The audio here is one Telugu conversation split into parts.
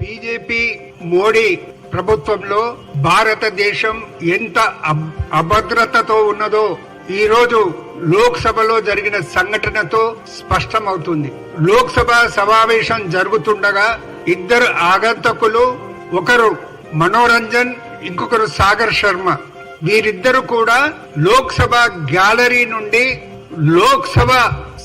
బీజేపీ మోడీ ప్రభుత్వంలో భారతదేశం ఎంత అబ్- అభద్రతతో ఉన్నదో ఈ రోజు లోక్సభలో జరిగిన సంఘటనతో స్పష్టమవుతుంది. లోక్సభ సమావేశం జరుగుతుండగా ఇద్దరు ఆగంతకులు ఒకరు మనోరంజన్ ఇంకొకరు సాగర్ శర్మ. వీరిద్దరు కూడా లోక్సభ గ్యాలరీ నుండి లోక్సభ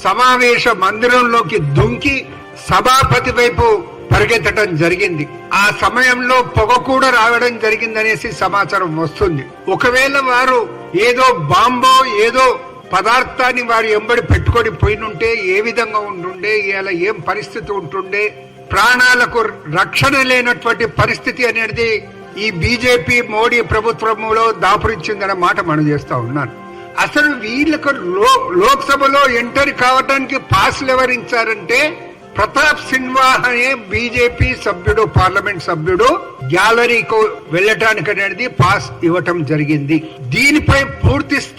సమావేశ మందిరంలోకి దుంకి సభాపతి వైపు పరిగెత్తడం జరిగింది. ఆ సమయంలో పొగ కూడా రావడం జరిగిందనేసి సమాచారం వస్తుంది. ఒకవేళ వారు ఏదో బాంబో ఏదో పదార్థాన్ని వారు ఎంబడి పెట్టుకొని పోయినుంటే ఏ విధంగా ఉంటుండే ఇలా ఏం పరిస్థితి ఉంటుండే ప్రాణాలకు రక్షణ లేనటువంటి పరిస్థితి అనేది ఈ బీజేపీ మోడీ ప్రభుత్వములో దాపురించిందన్న మాట మనం చేస్తా ఉన్నాను. అసలు వీళ్ళకు లో లోక్సభలో ఎంటర్ కావడానికి పాస్లు ఎవరించారంటే ప్రతాప్ సిన్హా అనే బీజేపీ సభ్యుడు పార్లమెంట్ సభ్యుడు గ్యాలరీకు వెళ్ళటానికి అనేది పాస్ ఇవ్వటం జరిగింది. దీనిపై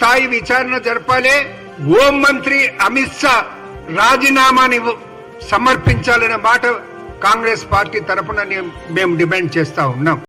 స్థాయి విచారణ జరపాలి. హోం మంత్రి అమిత్ షా రాజీనామాని సమర్పించాలనే మాట కాంగ్రెస్ పార్టీ తరఫున మేము డిమాండ్ చేస్తా ఉన్నాం.